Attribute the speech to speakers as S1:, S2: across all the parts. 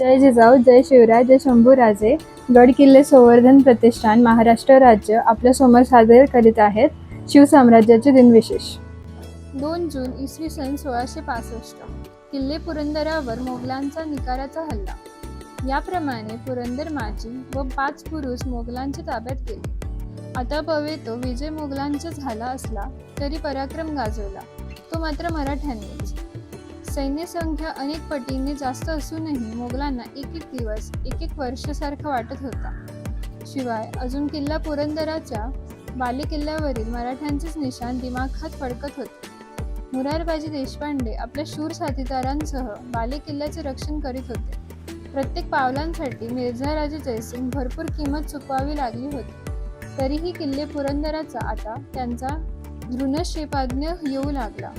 S1: जय जिजाऊ जय शिवराय जय शंभूराजे. गड किल्ले संवर्धन प्रतिष्ठान महाराष्ट्र राज्य आपल्यासमोर सादर करीत आहेत शिवसाम्राज्याचे दिनविशेष.
S2: दोन जून इसवी सन सोळाशे पासष्ट किल्ले पुरंदरावर मोगलांचा निकाराचा हल्ला. याप्रमाणे पुरंदर माजी व पाच पुरुष मोगलांच्या ताब्यात गेले. आता पवे तो विजय मोगलांचा झाला असला तरी पराक्रम गाजवला. तो मात्र मराठ्यांनीच. सैन्य संख्या अनेक पटींनी जास्त असूनही मोगलांना एक एक दिवस एक एक वर्षासारखा वाटत होता. शिवाय अजून किल्ला पुरंदराच्या बाले किल्ल्यावरील मराठ्यांचेच निशाण दिमाखात फडकत होते. मुरारबाजी देशपांडे आपल्या शूर साथीदारांसह बाले किल्ल्याचे रक्षण करीत होते. प्रत्येक पावलांसाठी मिर्झा राजे जयसिंग भरपूर किंमत चुकवावी लागली होती. तरीही किल्ले पुरंदराचा आता त्यांचा धृणशेपाज्ञ येऊ लागला.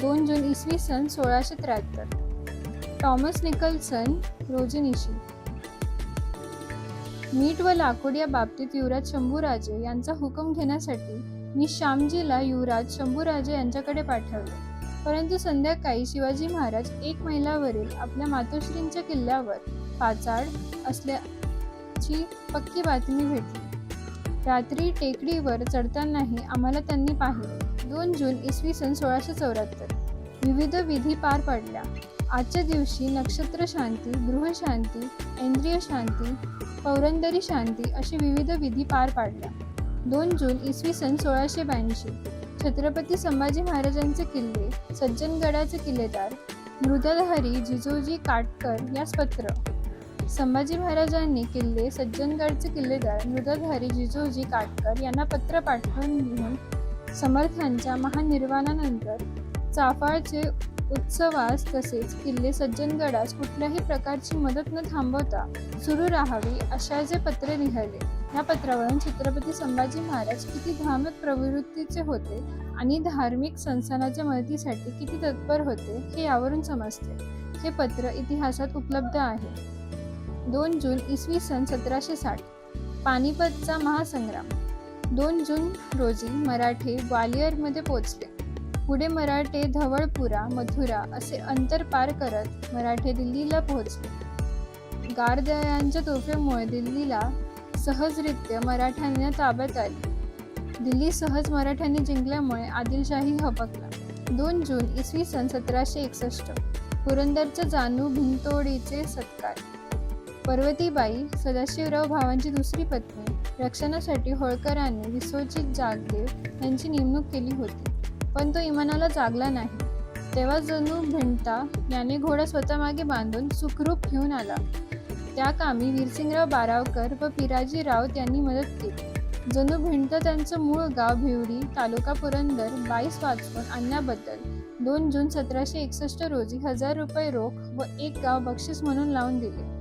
S2: दोन जून इसवी सन सोळाशे त्र्याहत्तर. टॉमस निकल्सन रोजनिशी. मीठ व लाकूड या बाबतीत युवराज शंभूराजे यांचा हुकम घेण्यासाठी मी श्यामजीला युवराज शंभूराजे यांच्याकडे पाठवले. परंतु संध्याकाळी शिवाजी महाराज एक मैलावरील आपल्या मातोश्रींच्या किल्ल्यावर पाचाड असल्याची पक्की बातमी भेटली. रात्री टेकडीवर चढतानाही आम्हाला त्यांनी पाहिले. दोन जून इसवी सन सोळाशे चौऱ्याहत्तर. विविध विधी पार पडल्या. आजच्या दिवशी नक्षत्र शांती गृहशांती इंद्रिय शांती पौरंदरी शांती अशी विविध विधी पार पाडल्या. दोन जून इसवी सन सोळाशे ब्याऐंशी. छत्रपती संभाजी महाराजांचे किल्ले सज्जनगडाचे किल्लेदार मृदलहरी जिजोजी काटकर यास पत्र. संभाजी महाराजांनी किल्ले सज्जनगडचे किल्लेदार मृदधारी जिजोजी काटकर यांना पत्र पाठवून लिहून समर्थांच्या महानिर्वाणानंतर चाफाळचे उत्सवास तसेच किल्ले सज्जनगडास कुठल्याही प्रकारची मदत न थांबवता सुरू राहावी अशाचे पत्र लिहिले. या पत्रावरून छत्रपती संभाजी महाराज किती धार्मिक प्रवृत्तीचे होते आणि धार्मिक संस्थानाच्या मदतीसाठी किती तत्पर होते हे यावरून समजते. हे पत्र इतिहासात उपलब्ध आहे. दोन जून इसवी सन सतराशे साठ. पानिपतचा महासंग्राम. दोन जून रोजी मराठे ग्वालियरमध्ये पोचले पुढे मराठे धवळपुरा मथुरा असे अंतर पार करत मराठे दिल्लीला पोहोचले. गारदयांच्या तोफेमुळे दिल्लीला सहजरित्या मराठ्यांना ताब्यात आली. दिल्ली सहज मराठ्यांनी जिंकल्यामुळे आदिलशाही हबकला दोन जून इसवी सन सतराशे एकसष्ट. पुरंदरच्या जानू भिंतोडीचे सत्कार. पर्वतीबाई सदाशिवराव भावांची दुसरी पत्नी रक्षणासाठी होळकरांनी विश्वजित जागदेव यांची नेमणूक केली होती. पण तो इमानाला जागला नाही. तेव्हा जणू भिंता याने घोडा स्वतः मागे बांधून सुखरूप घेऊन आला. त्या कामी वीरसिंगराव बारावकर व पिराजी राऊत यांनी मदत केली. जणू भिंत त्यांचं मूळ गाव भिवडी तालुका पुरंदर बाईस वाचवून आणण्याबद्दल दोन जून सतराशे एकसष्ट रोजी हजार रुपये रोख व एक गाव बक्षीस म्हणून लावून दिले.